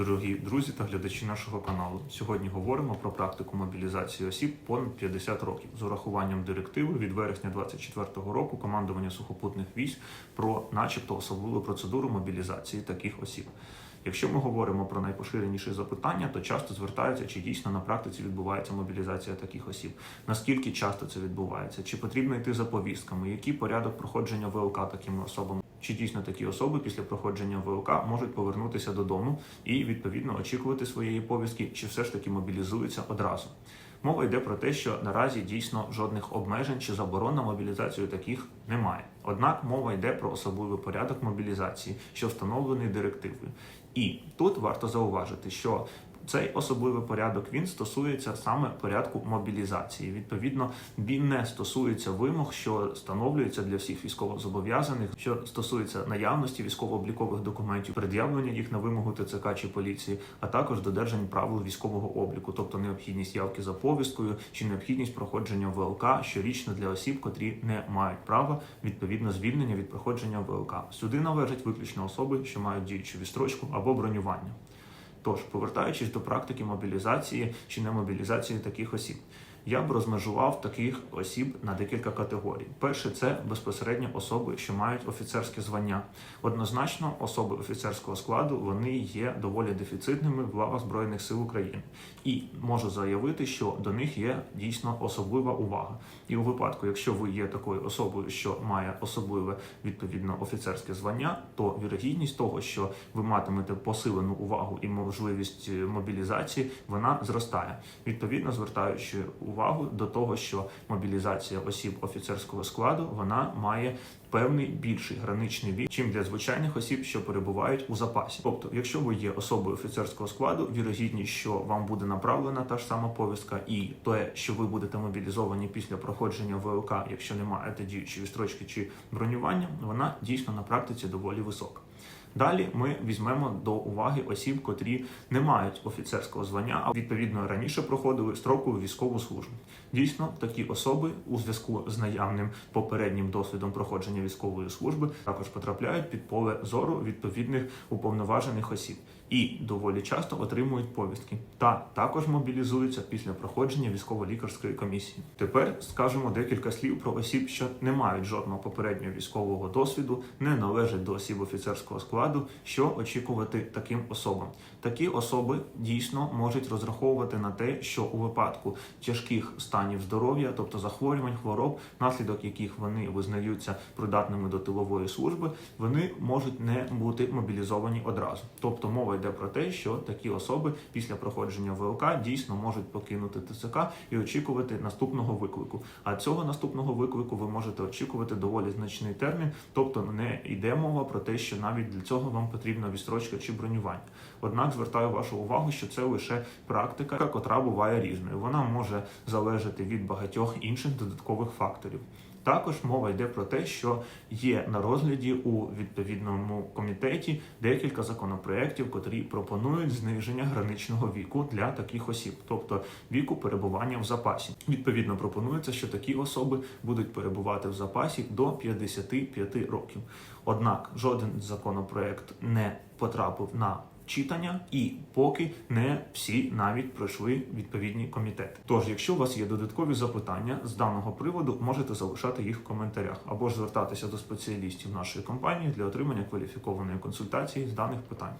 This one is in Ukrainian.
Дорогі друзі та глядачі нашого каналу. Сьогодні говоримо про практику мобілізації осіб понад 50 років з урахуванням директиви від вересня 2024 року командування сухопутних військ про, начебто, особливу процедуру мобілізації таких осіб. Якщо ми говоримо про найпоширеніші запитання, то часто звертаються, чи дійсно на практиці відбувається мобілізація таких осіб, наскільки часто це відбувається, чи потрібно йти за повістками, який порядок проходження ВЛК такими особами. Чи дійсно такі особи після проходження ВЛК можуть повернутися додому і відповідно очікувати своєї повістки, чи все ж таки мобілізуються одразу? Мова йде про те, що наразі дійсно жодних обмежень чи заборон на мобілізацію таких немає. Однак мова йде про особливий порядок мобілізації, що встановлений директивою. І тут варто зауважити, що цей особливий порядок він стосується саме порядку мобілізації. Відповідно, він не стосується вимог, що встановлюються для всіх військовозобов'язаних, що стосується наявності військово-облікових документів, пред'явлення їх на вимогу ТЦК чи поліції, а також додержань правил військового обліку, тобто необхідність явки за повісткою чи необхідність проходження ВЛК щорічно для осіб, котрі не мають права відповідно звільнення від проходження ВЛК. Сюди належать виключно особи, що мають діючу відстрочку або бронювання. Тож, повертаючись до практики мобілізації чи немобілізації таких осіб, я б розмежував таких осіб на декілька категорій. Перше, це безпосередньо особи, що мають офіцерське звання. Однозначно, особи офіцерського складу вони є доволі дефіцитними в лавах збройних сил України, і можу заявити, що до них є дійсно особлива увага. І у випадку, якщо ви є такою особою, що має особливе відповідно офіцерське звання, то вірогідність того, що ви матимете посилену увагу і можливість е, мобілізації, вона зростає. Відповідно, звертаючи увагу до того, що мобілізація осіб офіцерського складу вона має певний більший граничний вік, чим для звичайних осіб, що перебувають у запасі. Тобто, якщо ви є особою офіцерського складу, вірогідність, що вам буде направлена та ж сама повістка, і те, що ви будете мобілізовані після проходження ВЛК, якщо не маєте діючої строчки чи бронювання, вона дійсно на практиці доволі висока. Далі ми візьмемо до уваги осіб, котрі не мають офіцерського звання, а відповідно раніше проходили строкову військову службу. Дійсно, такі особи у зв'язку з наявним попереднім досвідом проходження військової служби також потрапляють під поле зору відповідних уповноважених осіб і доволі часто отримують повістки та також мобілізуються після проходження військово-лікарської комісії. Тепер скажемо декілька слів про осіб, що не мають жодного попереднього військового досвіду, не належать до осіб офіцерського складу. Що очікувати таким особам? Такі особи дійсно можуть розраховувати на те, що у випадку тяжких станів здоров'я, тобто захворювань, хвороб, наслідок яких вони визнаються придатними до тилової служби, вони можуть не бути мобілізовані одразу. Тобто мова йде про те, що такі особи після проходження ВЛК дійсно можуть покинути ТЦК і очікувати наступного виклику. А цього наступного виклику ви можете очікувати доволі значний термін, тобто не йде мова про те, що навіть для цього вам потрібна відстрочка чи бронювання. Однак звертаю вашу увагу, що це лише практика, котра буває різною. Вона може залежати від багатьох інших додаткових факторів. Також мова йде про те, що є на розгляді у відповідному комітеті декілька законопроєктів, котрі пропонують зниження граничного віку для таких осіб, тобто віку перебування в запасі. Відповідно, пропонується, що такі особи будуть перебувати в запасі до 55 років. Однак жоден законопроєкт не потрапив на читання, і поки не всі навіть пройшли відповідні комітети. Тож, якщо у вас є додаткові запитання з даного приводу, можете залишати їх в коментарях або ж звертатися до спеціалістів нашої компанії для отримання кваліфікованої консультації з даних питань.